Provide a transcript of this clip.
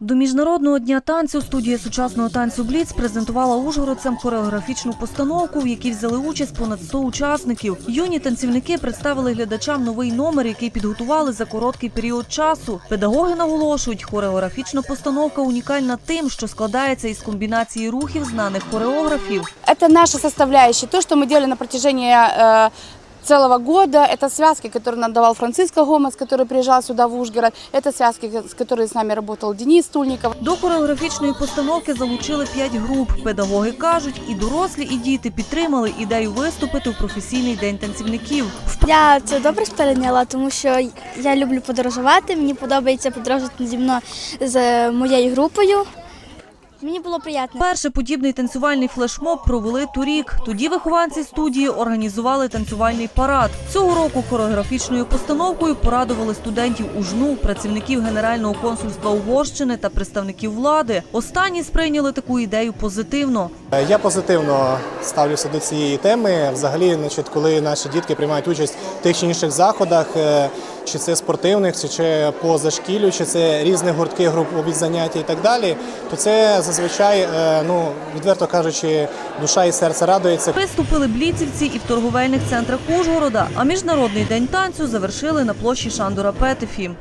До міжнародного дня танцю студія сучасного танцю Бліц презентувала ужгородцям хореографічну постановку, в якій взяли участь понад 100 учасників. Юні танцівники представили глядачам новий номер, який підготували за короткий період часу. Педагоги наголошують, хореографічна постановка унікальна тим, що складається із комбінації рухів знаних хореографів. Это наша составляющая, то, что мы делали на протяжении э, целого года. Это связки, которые нам давал Франциско Гомес, который приезжал сюда в Ужгород. Это связки, с которыми с нами работал Денис Тульников. До хореографічної постановки залучили п'ять груп. Педагоги кажуть, і дорослі, і діти підтримали ідею виступити в професійний день танцівників. Я це добре сприйняла, тому що я люблю подорожувати. Мені подобається подорожувати зі мною з моєю групою. Мені було приємно. Перший подібний танцювальний флешмоб провели торік. Тоді вихованці студії організували танцювальний парад. Цього року хореографічною постановкою порадували студентів УЖНУ, працівників Генерального консульства Угорщини та представників влади. Останні сприйняли таку ідею позитивно. Я позитивно ставлюся до цієї теми. Взагалі, значить, коли наші дітки приймають участь в тих чи інших заходах, е, чи це спортивних, чи це позашкіллю, чи це різні гуртки, групові заняття і так далі, то це зазвичай, е, ну відверто кажучи, душа і серце радується. Виступили бліцівці і в торговельних центрах Ужгорода. А міжнародний день танцю завершили на площі Шандора Петефі.